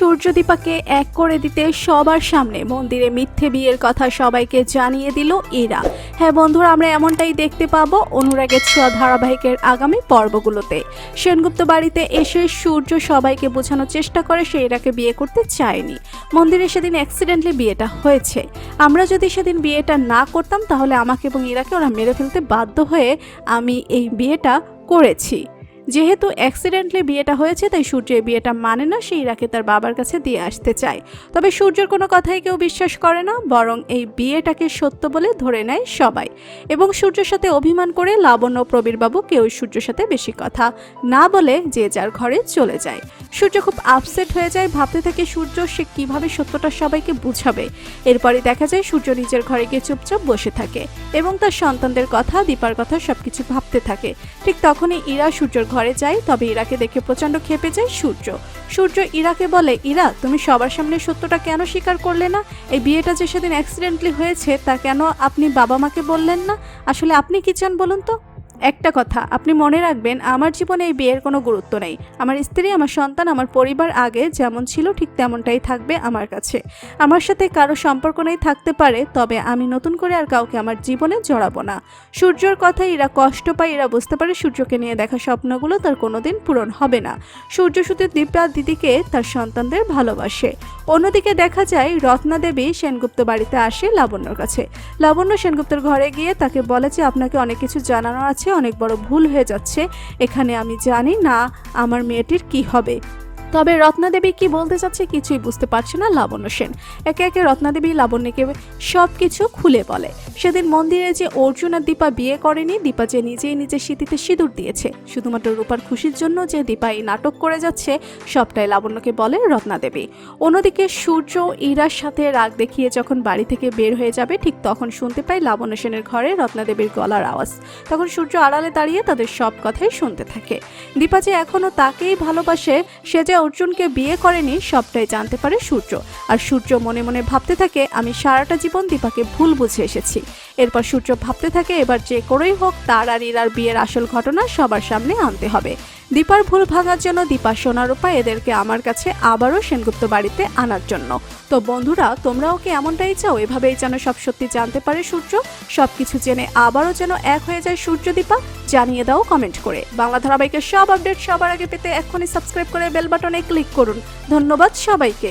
সূর্যদীপাকে এক করে দিতে সবার সামনে মন্দিরে মিথ্যে বিয়ের কথা সবাইকে জানিয়ে দিল এরা। হ্যাঁ বন্ধুরা, আমরা এমনটাই দেখতে পাবো অনুরাগের ছোঁয়া ধারাবাহিকের আগামী পর্বগুলোতে। সেনগুপ্ত বাড়িতে এসে সূর্য সবাইকে বোঝানোর চেষ্টা করে সে এরাকে বিয়ে করতে চায়নি। মন্দিরে সেদিন অ্যাক্সিডেন্টলি বিয়েটা হয়েছে। আমরা যদি সেদিন বিয়েটা না করতাম, তাহলে আমাকে এবং ইরাকে ওরা মেরে ফেলতে বাধ্য হয়ে আমি এই বিয়েটা করেছি। যেহেতু অ্যাক্সিডেন্টলি বিয়েটা হয়েছে, তাই সূর্য এই বিয়েটা মানে না সেই ইরাকে তার বাবার কাছে দিয়ে আসতে চায়। তবে সূর্যের কোনো কথাই কেউ বিশ্বাস করে না, বরং এই বিয়েটাকে সত্য বলে ধরে নেয় সবাই। এবং সূর্যের সাথে অভিমান করে লাবণ্য প্রবীরবাবু কেউ সূর্যের সাথে বেশি কথা না বলে যে যার ঘরে চলে যায়। সূর্য খুব আপসেট হয়ে যায়, ভাবতে থাকে সূর্য সে কীভাবে সত্যটা সবাইকে বুঝাবে। এরপরে দেখা যায় সূর্য নিজের ঘরে গিয়ে চুপচাপ বসে থাকে এবং তার সন্তানদের কথা, দীপার কথা সবকিছু ভাবতে থাকে। ঠিক তখনই ইরা সূর্যর ঘরে যায় তবে ইরাকে দেখে প্রচণ্ড খেপে যায় সূর্য। সূর্য ইরাকে বলে, ইরা, তুমি সবার সামনে সত্যটা কেন স্বীকার করলে না? এই বিয়েটা যে সেদিন অ্যাক্সিডেন্টলি হয়েছে, তা কেন আপনি বাবা মাকে বললেন না? আসলে আপনি কি চান বলুন তো? একটা কথা, আপনি মনে রাখবেন, আমার জীবনে এই বিয়ের কোনো গুরুত্ব নেই। আমার স্ত্রী, আমার সন্তান, আমার পরিবার আগে যেমন ছিল, ঠিক তেমনটাই থাকবে আমার কাছে। আমার সাথে কারও সম্পর্ক নেই, থাকতে পারে, তবে আমি নতুন করে আর কাউকে আমার জীবনে জড়াবো না। সূর্যর কথায় এরা কষ্ট পায়, এরা বুঝতে পারে সূর্যকে নিয়ে দেখা স্বপ্নগুলো তার কোনোদিন পূরণ হবে না। সূর্য শুধু দীপা দিদিকে, তার সন্তানদের ভালোবাসে। অন্যদিকে দেখা যায়, রত্না দেবী সেনগুপ্ত বাড়িতে আসে লাবণ্যর কাছে। লাবণ্য সেনগুপ্তের ঘরে গিয়ে তাকে বলে যে, আপনাকে অনেক কিছু জানানো আছে, অনেক বড় ভুল হয়ে যাচ্ছে। এখানে আমি জানি না আমার মেয়েটির কি হবে। তবে রত্নাদেবী কি বলতে চাচ্ছে কিছুই বুঝতে পারছে না লাবণ্য সেন। একে একে রত্নাদেবী লাবণ্যকে সব কিছু খুলে বলে। সেদিন মন্দিরে যে অর্জুন আর দীপা বিয়ে করেনি, দীপা যে নিজেই নিজের স্মৃতিতে সিঁদুর দিয়েছে। শুধুমাত্র রূপার খুশির জন্য যে দীপা এই নাটক করে যাচ্ছে, সবটাই লাবণ্যকে বলে রত্নাদেবী। অন্যদিকে সূর্য ইরার সাথে রাগ দেখিয়ে যখন বাড়ি থেকে বের হয়ে যাবে, ঠিক তখন শুনতে পাই লাবণ্য সেনের ঘরে রত্নাদেবীর গলার আওয়াজ। তখন সূর্য আড়ালে দাঁড়িয়ে তাদের সব কথাই শুনতে থাকে। দীপা যে এখনও তাকেই ভালোবাসে, সে যে অর্জুনকে বিয়ে করেনি সবটাই জানতে পারে সূর্য। আর সূর্য মনে মনে ভাবতে থাকে, আমি সারাটা জীবন দীপাকে ভুল বুঝে এসেছি। এরপর সূর্য ভাবতে থাকে, এবার যে করেই হোক, তার আর ইরার বিয়ের আসল ঘটনা সবার সামনে আনতে হবে। দীপার ভুল ভাঙার জন্য দীপা সোনারূপা এদেরকে আমার কাছে আবারও সেনগুপ্ত বাড়িতে আনার জন্য। তো বন্ধুরা, তোমরাও কি এমনটাই চাও? এভাবেই যেন সব সত্যি জানতে পারে সূর্য। সব কিছু জেনে আবারও যেন এক হয়ে যায় সূর্য দীপা। জানিয়ে দাও কমেন্ট করে। বাংলা ধারাবাহিকের সব আপডেট সবার আগে পেতে এক্ষুনি সাবস্ক্রাইব করে বেল বাটনে ক্লিক করুন। ধন্যবাদ সবাইকে।